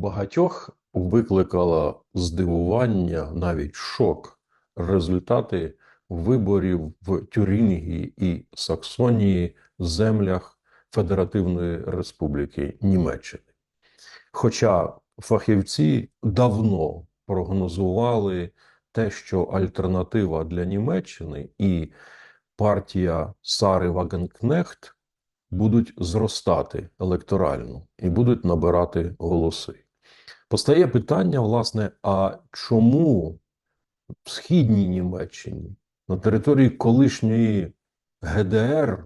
багатьох викликало здивування, навіть шок, результати виборів в Тюрінгії і Саксонії, землях Федеративної Республіки Німеччини. Хоча фахівці давно прогнозували те, що альтернатива для Німеччини і партія Сари Вагенкнехт будуть зростати електорально і будуть набирати голоси. Постає питання, власне, а чому в східній Німеччині на території колишньої ГДР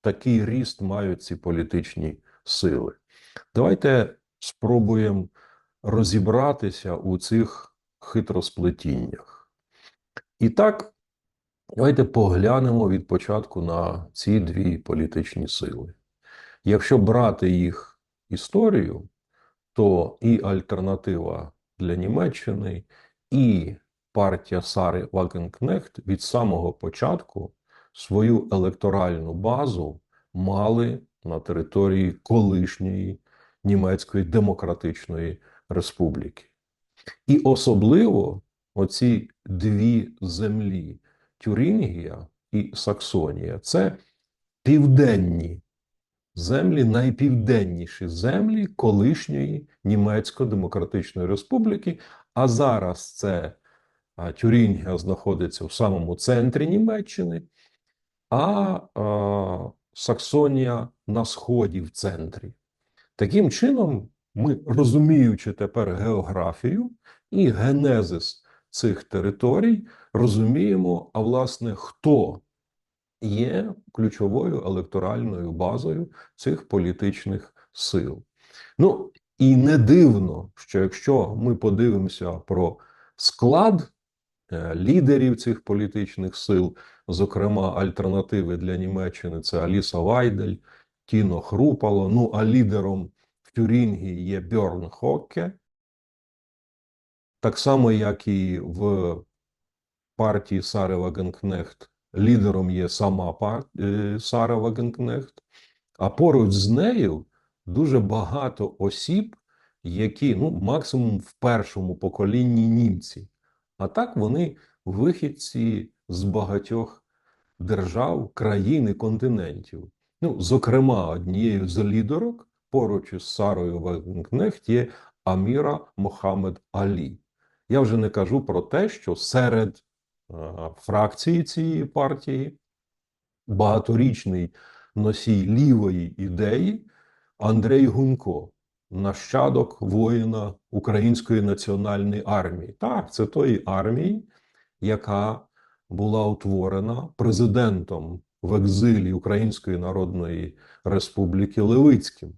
такий ріст мають ці політичні сили? Давайте спробуємо розібратися у цих хитросплетіннях. І так, давайте поглянемо від початку на ці дві політичні сили. Якщо брати їх історію, то і альтернатива для Німеччини, і партія Сари Вагенкнехт від самого початку свою електоральну базу мали на території колишньої Німецької Демократичної Республіки. І особливо оці дві землі Тюрінгія і Саксонія це південні землі, найпівденніші землі колишньої Німецько-Демократичної Республіки. А зараз це Тюрінгія знаходиться в самому центрі Німеччини, а, а Саксонія на сході в центрі. Таким чином, ми, розуміючи тепер географію і генезис цих територій, розуміємо, а власне, хто є ключовою електоральною базою цих політичних сил. Ну і не дивно, що якщо ми подивимося про склад е, лідерів цих політичних сил, зокрема альтернативи для Німеччини, це Аліса Вайдель, Тіно Хрупало. Ну а лідером в Тюрінгії є Бьорн Хокке. Так само, як і в партії Сари Вагенкнехт лідером є сама. Е, Сара Вагенкнехт, а поруч з нею дуже багато осіб, які ну, максимум в першому поколінні німці. А так вони вихідці з багатьох держав, країн і континентів. Ну, Зокрема, однією з лідерок поруч із Сарою Вагенкнехт є Аміра Мохамед Алі. Я вже не кажу про те, що серед фракції цієї партії, багаторічний носій лівої ідеї Андрей Гунько, нащадок воїна Української національної армії. Так, це тої армії, яка була утворена президентом в екзилі Української Народної Республіки Левицьким.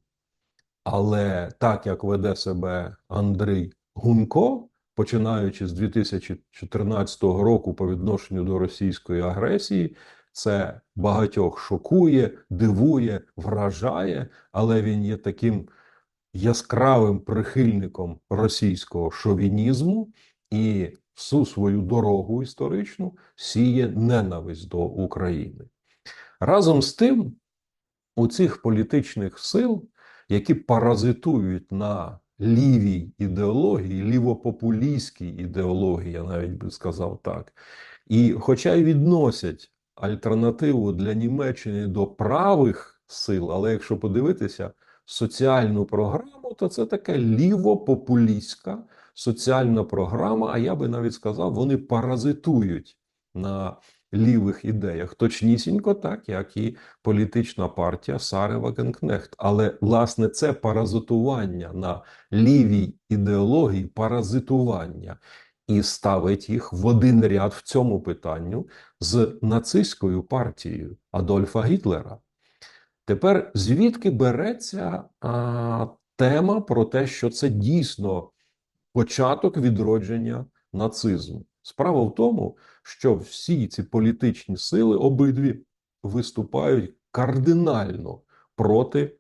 Але так як веде себе Андрій Гунько, починаючи з 2014 року по відношенню до російської агресії, це багатьох шокує, дивує, вражає, але він є таким яскравим прихильником російського шовінізму і всю свою дорогу історичну сіє ненависть до України. Разом з тим, у цих політичних сил, які паразитують на лівій ідеології, лівопопулістській ідеології, я навіть би сказав так. І, хоча й відносять альтернативу для Німеччини до правих сил, але якщо подивитися соціальну програму, то це така лівопопулістська соціальна програма. А я би навіть сказав, вони паразитують на лівих ідеях, точнісінько, так як і політична партія Сари Вагенкнехт. Але власне це паразитування на лівій ідеології, паразитування. І ставить їх в один ряд в цьому питанню з нацистською партією Адольфа Гітлера. Тепер звідки береться а, тема про те, що це дійсно початок відродження нацизму? Справа в тому, що всі ці політичні сили обидві виступають кардинально проти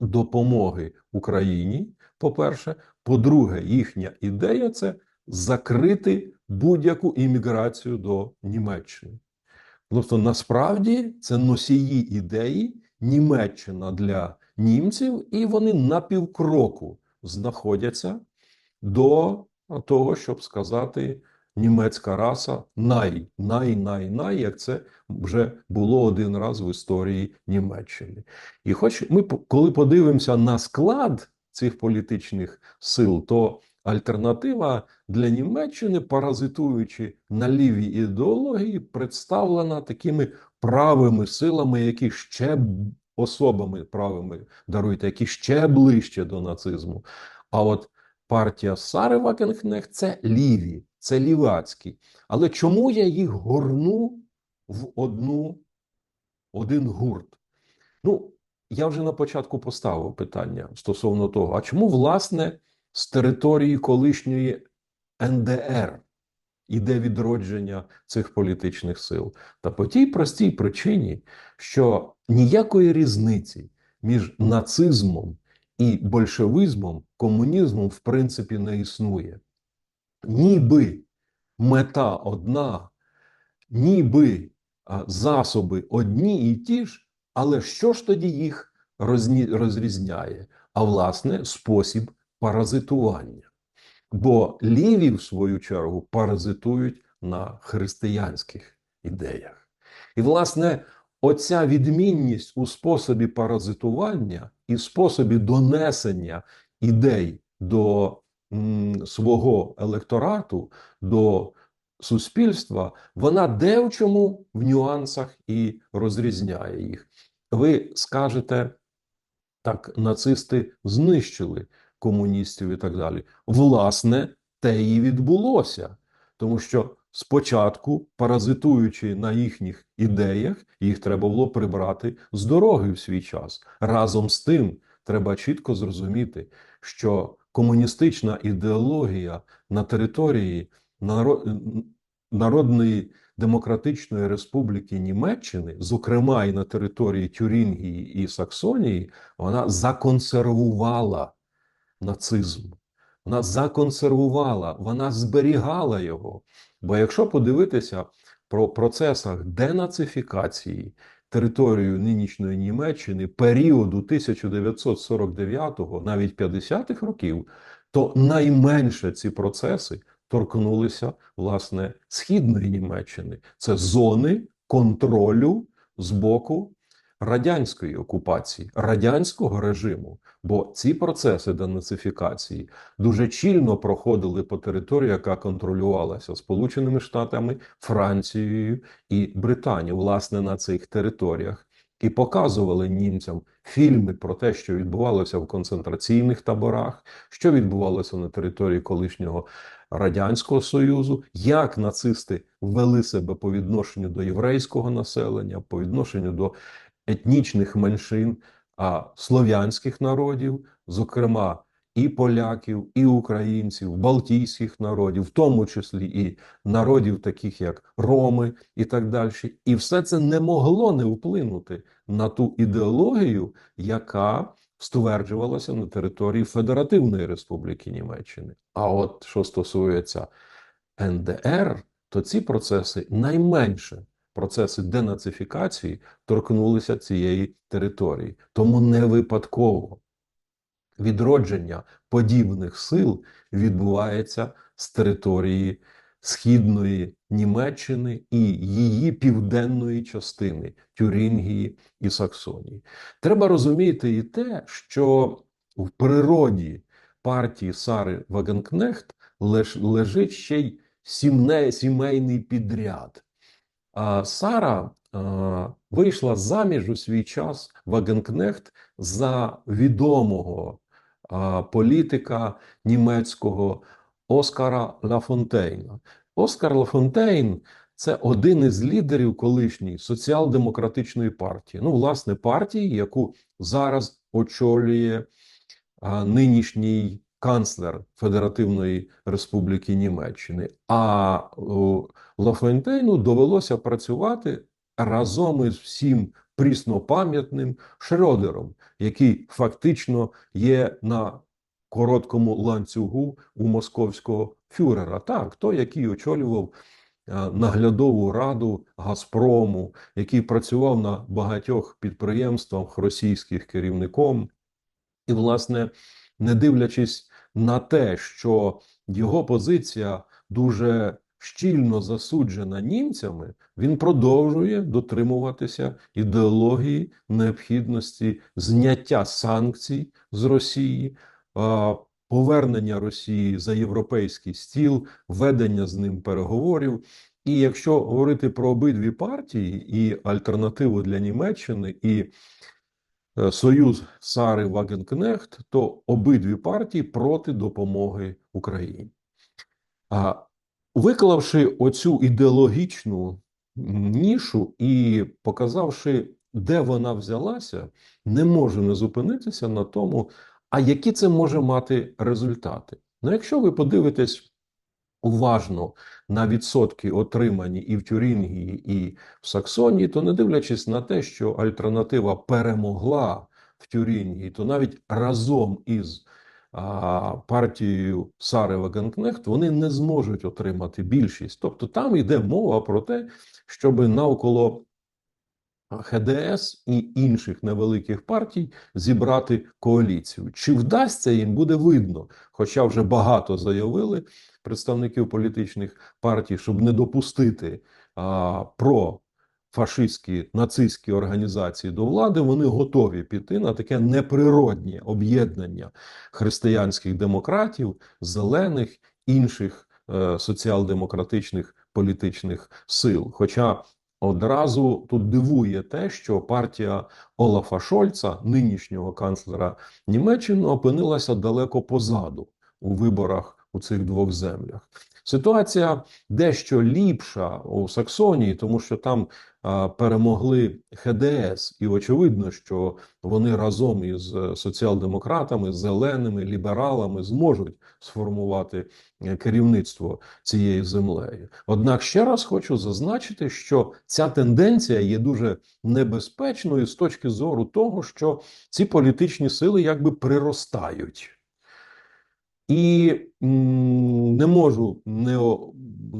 допомоги Україні. По-перше, по-друге, їхня ідея це закрити будь-яку імміграцію до Німеччини. Тобто, насправді це носії ідеї Німеччина для німців, і вони на півкроку знаходяться до того, щоб сказати німецька раса най, най, най, най, як це вже було один раз в історії Німеччини. І хоч ми, коли подивимося на склад цих політичних сил, то альтернатива для Німеччини, паразитуючи на лівій ідеології, представлена такими правими силами, які ще особами правими даруйте, які ще ближче до нацизму. А от партія Сари Вакенкнехт – це ліві, це лівацькі. Але чому я їх горну в одну, один гурт? Ну, я вже на початку поставив питання стосовно того, а чому, власне, з території колишньої НДР іде відродження цих політичних сил? Та по тій простій причині, що ніякої різниці між нацизмом і большевизмом, комунізмом в принципі не існує. Ніби мета одна, ніби засоби одні і ті ж, але що ж тоді їх розрізняє? А власне, спосіб паразитування. Бо ліві, в свою чергу, паразитують на християнських ідеях. І, власне, оця відмінність у способі паразитування і способі донесення ідей до свого електорату, до суспільства, вона де в чому в нюансах і розрізняє їх. Ви скажете, так, нацисти знищили комуністів і так далі. Власне, те і відбулося, тому що спочатку, паразитуючи на їхніх ідеях, їх треба було прибрати з дороги в свій час. Разом з тим, треба чітко зрозуміти, що комуністична ідеологія на території Народної Демократичної Республіки Німеччини, зокрема і на території Тюрінгії і Саксонії, вона законсервувала нацизм. Вона законсервувала, вона зберігала його. Бо якщо подивитися про процесах денацифікації території нинішньої Німеччини періоду 1949-го, навіть 50-х років, то найменше ці процеси торкнулися власне східної Німеччини. Це зони контролю з боку радянської окупації, радянського режиму. Бо ці процеси денацифікації дуже чільно проходили по території, яка контролювалася Сполученими Штатами, Францією і Британією, власне, на цих територіях. І показували німцям фільми про те, що відбувалося в концентраційних таборах, що відбувалося на території колишнього Радянського Союзу, як нацисти вели себе по відношенню до єврейського населення, по відношенню до етнічних меншин, а слов'янських народів, зокрема і поляків, і українців, балтійських народів, в тому числі і народів, таких як Роми, і так далі. І все це не могло не вплинути на ту ідеологію, яка стверджувалася на території Федеративної Республіки Німеччини. А от що стосується НДР, то ці процеси найменше процеси денацифікації торкнулися цієї території. Тому не випадково відродження подібних сил відбувається з території східної Німеччини і її південної частини Тюрінгії і Саксонії. Треба розуміти і те, що в природі партії Сари Вагенкнехт лежить ще й сімейний підряд. Сара вийшла заміж у свій час Вагенкнехт за відомого політика німецького Оскара Лафонтейна. Оскар Лафонтейн це один із лідерів колишньої соціал-демократичної партії. Ну, власне, партії, яку зараз очолює нинішній канцлер Федеративної Республіки Німеччини. А о, Лафонтейну довелося працювати разом із всім пріснопам'ятним Шрёдером, який фактично є на короткому ланцюгу у московського фюрера. Так, той, який очолював е, наглядову раду Газпрому, який працював на багатьох підприємствах російських керівником. І, власне, не дивлячись на те, що його позиція дуже щільно засуджена німцями, він продовжує дотримуватися ідеології необхідності зняття санкцій з Росії. Повернення Росії за європейський стіл, ведення з ним переговорів. І якщо говорити про обидві партії і альтернативу для Німеччини і Союз Сари Вагенкнехт, то обидві партії проти допомоги Україні. А виклавши оцю ідеологічну нішу і показавши, де вона взялася, не можу не зупинитися на тому, а які це може мати результати. Ну, якщо ви подивитесь уважно на відсотки, отримані і в Тюрінгії, і в Саксонії, то не дивлячись на те, що альтернатива перемогла в Тюрінгії, то навіть разом із а, партією Сари Вагенкнехт вони не зможуть отримати більшість. Тобто там йде мова про те, щоб навколо ХДС і інших невеликих партій зібрати коаліцію. Чи вдасться їм буде видно? Хоча вже багато заявили представників політичних партій, щоб не допустити а, про фашистські нацистські організації до влади, вони готові піти на таке неприроднє об'єднання християнських демократів, зелених інших е, соціал-демократичних політичних сил. Хоча Одразу тут дивує те, що партія Олафа Шольца, нинішнього канцлера Німеччини, опинилася далеко позаду у виборах у цих двох землях. Ситуація дещо ліпша у Саксонії, тому що там а, перемогли ХДС, і очевидно, що вони разом із соціал-демократами, зеленими, лібералами зможуть сформувати е, керівництво цією землею. Однак ще раз хочу зазначити, що ця тенденція є дуже небезпечною з точки зору того, що ці політичні сили якби приростають. І не можу не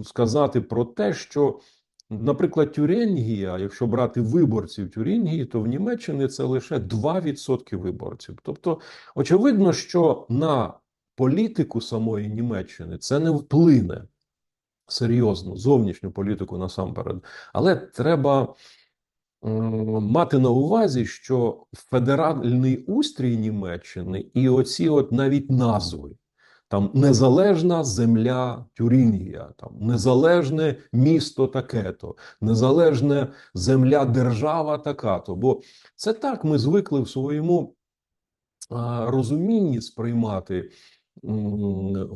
сказати про те, що, наприклад, Тюренгія, якщо брати виборців Тюренгії, то в Німеччині це лише 2% виборців. Тобто, очевидно, що на політику самої Німеччини це не вплине серйозно, зовнішню політику насамперед. Але треба. Мати на увазі, що федеральний устрій Німеччини і оці от навіть назви там незалежна земля Тюрінгія, там незалежне місто таке-то, незалежна земля держава така-то. Бо це так ми звикли в своєму розумінні сприймати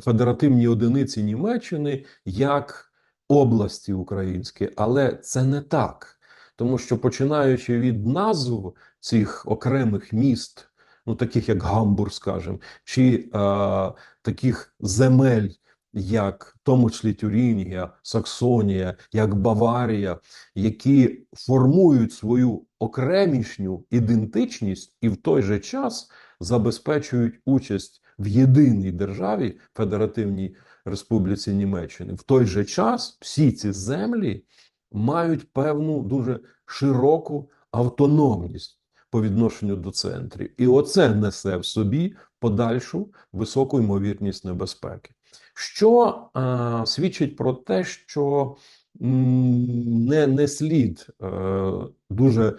федеративні одиниці Німеччини як області українські, але це не так. Тому що починаючи від назв цих окремих міст ну таких як Гамбург, скажімо, чи а, таких земель, як в тому числі Тюрінгія, Саксонія, як Баварія, які формують свою окремішню ідентичність і в той же час забезпечують участь в єдиній державі Федеративній Республіці Німеччини. В той же час всі ці землі мають певну дуже широку автономність по відношенню до центрів. І оце несе в собі подальшу високу ймовірність небезпеки, що е, свідчить про те, що не, не слід е, дуже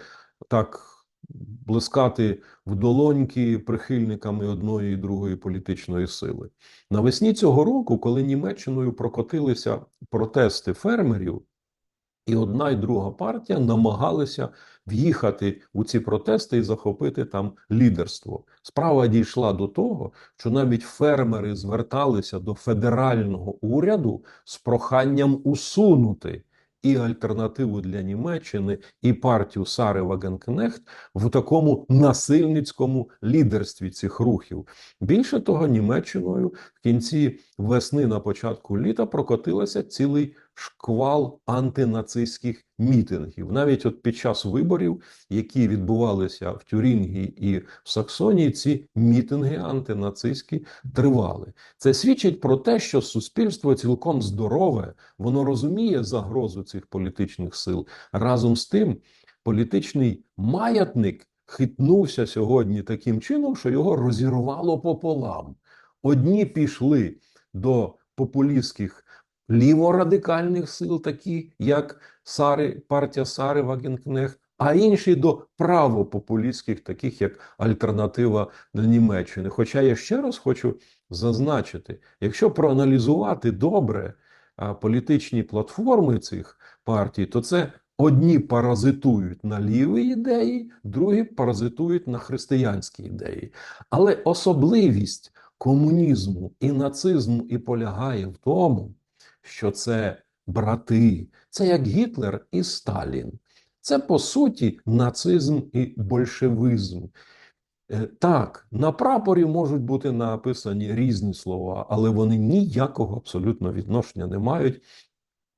так. Блискати в долоньки прихильниками одної і другої політичної сили навесні цього року, коли Німеччиною прокотилися протести фермерів, і одна і друга партія намагалися в'їхати у ці протести і захопити там лідерство. Справа дійшла до того, що навіть фермери зверталися до федерального уряду з проханням усунути і альтернативу для Німеччини, і партію Сари Вагенкнехт в такому насильницькому лідерстві цих рухів. Більше того, Німеччиною в кінці весни на початку літа прокотилася цілий шквал антинацистських мітингів. Навіть от під час виборів, які відбувалися в Тюрінгії і в Саксонії, ці мітинги антинацистські тривали. Це свідчить про те, що суспільство цілком здорове, воно розуміє загрозу цих політичних сил. Разом з тим, політичний маятник хитнувся сьогодні таким чином, що його розірвало пополам. Одні пішли до популістських ліворадикальних сил, такі як Сари, партія Сари Вагенкнехт, а інші до правопопулістських, таких як Альтернатива Німеччини. Хоча я ще раз хочу зазначити, якщо проаналізувати добре політичні платформи цих партій, то це одні паразитують на ліві ідеї, другі паразитують на християнські ідеї. Але особливість комунізму і нацизму і полягає в тому, що це брати, це як Гітлер і Сталін. Це по суті нацизм і большевизм. Е, Так, на прапорі можуть бути написані різні слова, але вони ніякого абсолютно відношення не мають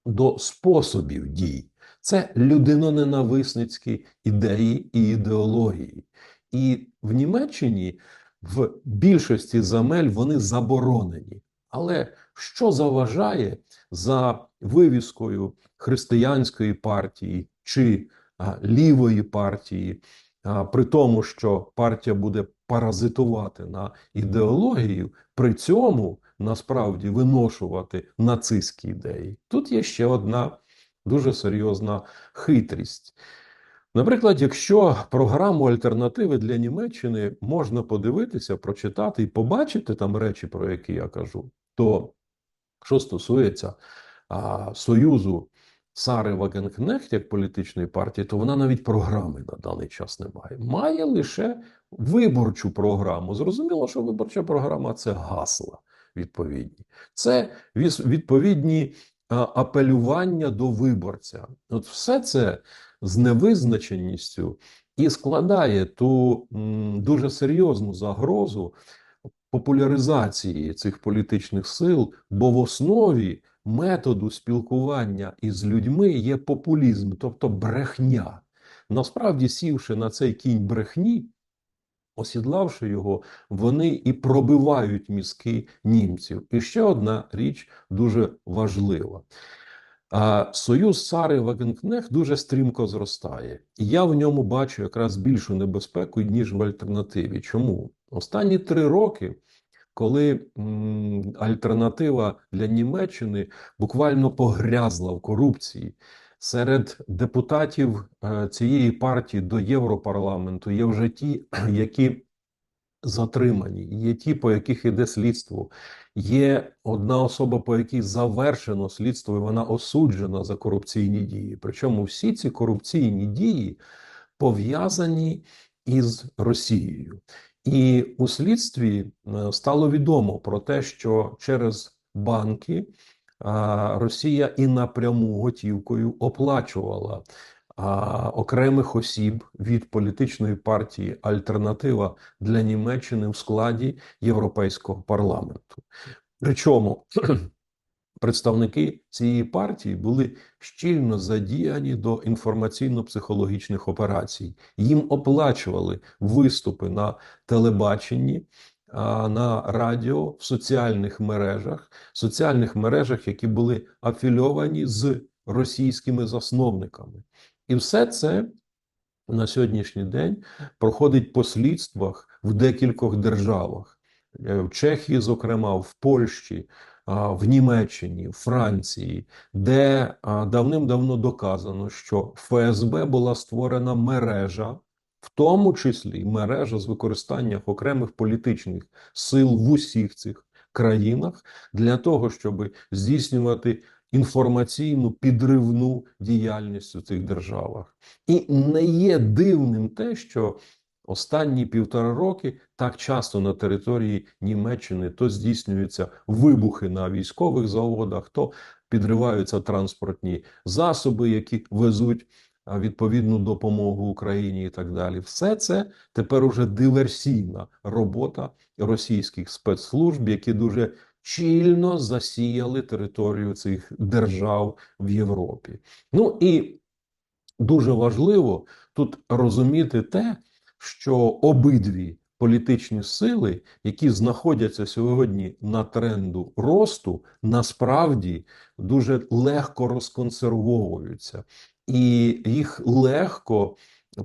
до способів дій. Це людиноненависницькі ідеї і ідеології. І в Німеччині в більшості земель вони заборонені. Але що заважає за вивіскою християнської партії чи а, лівої партії, а, при тому, що партія буде паразитувати на ідеологію, при цьому насправді виношувати нацистські ідеї? Тут є ще одна дуже серйозна хитрість. Наприклад, якщо програму альтернативи для Німеччини можна подивитися, прочитати і побачити там речі, про які я кажу, то що стосується а, Союзу Сари Вагенкнехт як політичної партії, то вона навіть програми на даний час не має. Має лише виборчу програму. Зрозуміло, що виборча програма це гасла відповідні. Це відповідні апелювання до виборця. От все це з невизначеністю і складає ту м, дуже серйозну загрозу популяризації цих політичних сил, бо в основі методу спілкування із людьми є популізм, тобто брехня. Насправді, сівши на цей кінь брехні, осідлавши його, вони і пробивають мізки німців. І ще одна річ дуже важлива. Союз Сари Вагенкнех дуже стрімко зростає, і я в ньому бачу якраз більшу небезпеку ніж в альтернативі. Чому останні три роки, коли альтернатива для Німеччини буквально погрязла в корупції, серед депутатів е, цієї партії до Європарламенту є вже ті, які затримані, є ті, по яких іде слідство. Є одна особа, по якій завершено слідство, і вона осуджена за корупційні дії. Причому всі ці корупційні дії пов'язані із Росією. І у слідстві е, стало відомо про те, що через банки Росія і напряму готівкою оплачувала окремих осіб від політичної партії Альтернатива для Німеччини в складі Європейського парламенту. Причому представники цієї партії були щільно задіяні до інформаційно-психологічних операцій. Їм оплачували виступи на телебаченні. На радіо в соціальних мережах, соціальних мережах, які були афільовані з російськими засновниками, і все це на сьогоднішній день проходить по слідствах в декількох державах, е, в Чехії, зокрема, в Польщі, в Німеччині, Франції, де давним-давно доказано, що ФСБ була створена мережа, в тому числі мережа з використанням окремих політичних сил в усіх цих країнах для того, щоб здійснювати інформаційну підривну діяльність у цих державах. І не є дивним те, що останні півтора роки так часто на території Німеччини то здійснюються вибухи на військових заводах, то підриваються транспортні засоби, які везуть. Відповідну допомогу Україні і так далі, все це тепер уже диверсійна робота російських спецслужб, які дуже щільно засіяли територію цих держав в Європі. Ну і дуже важливо тут розуміти те, що обидві політичні сили, які знаходяться сьогодні на тренду росту, насправді дуже легко розконсервовуються, і їх легко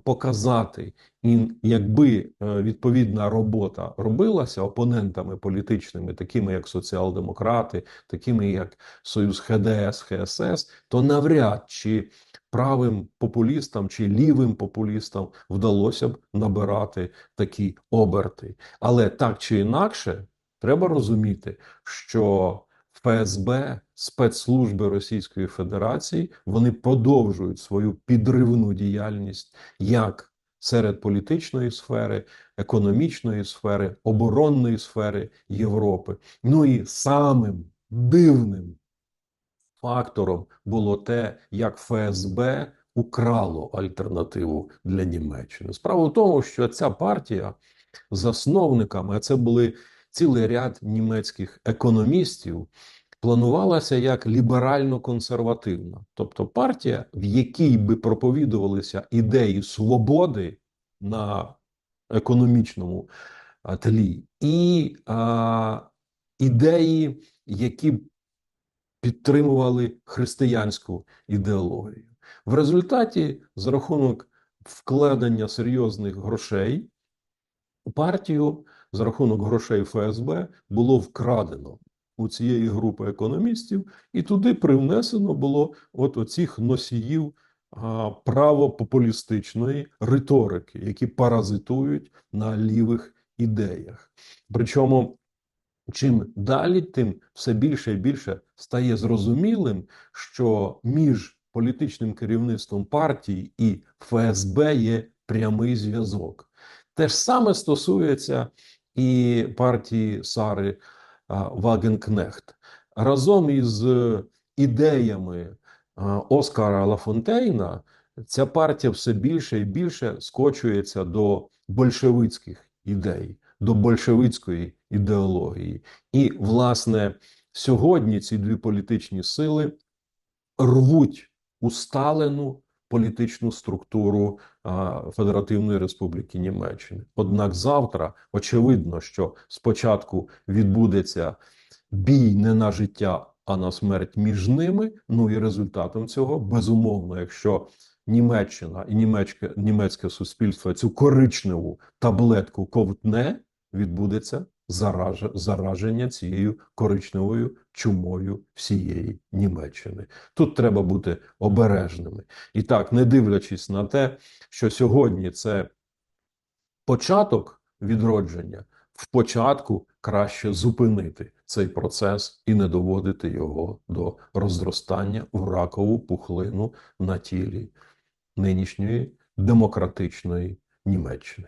показати, і якби е, відповідна робота робилася опонентами політичними, такими як соціал-демократи, такими як Союз ХДС, ХСС, то навряд чи правим популістам чи лівим популістам вдалося б набирати такі оберти. Але так чи інакше, треба розуміти, що ФСБ, спецслужби Російської Федерації вони продовжують свою підривну діяльність як серед політичної сфери, економічної сфери, оборонної сфери Європи. Ну і самим дивним фактором було те, як ФСБ украло альтернативу для Німеччини. Справа в тому, що ця партія засновниками, а це були цілий ряд німецьких економістів, планувалася як ліберально-консервативна, тобто партія, в якій би проповідувалися ідеї свободи на економічному тлі, і а, ідеї, які підтримували християнську ідеологію. В результаті, за рахунок вкладення серйозних грошей, партію за рахунок грошей ФСБ було вкрадено у цієї групи економістів, і туди привнесено було от оцих носіїв правопопулістичної риторики, які паразитують на лівих ідеях. Причому чим далі, тим все більше і більше стає зрозумілим, що між політичним керівництвом партії і ФСБ є прямий зв'язок. Те ж саме стосується і партії Сари Вагенкнехт. Разом із ідеями Оскара Лафонтейна ця партія все більше і більше скочується до большевицьких ідей, до большевицької ідеології. І, власне, сьогодні ці дві політичні сили рвуть усталену політичну структуру Федеративної Республіки Німеччини. Однак завтра очевидно, що спочатку відбудеться бій не на життя, а на смерть між ними. Ну і результатом цього безумовно, якщо Німеччина і німецьке, німецьке суспільство цю коричневу таблетку ковтне, відбудеться зараження цією коричневою чумою всієї Німеччини. Тут треба бути обережними. І так, не дивлячись на те, що сьогодні це початок відродження, в початку краще зупинити цей процес і не доводити його до розростання в ракову пухлину на тілі нинішньої демократичної Німеччини.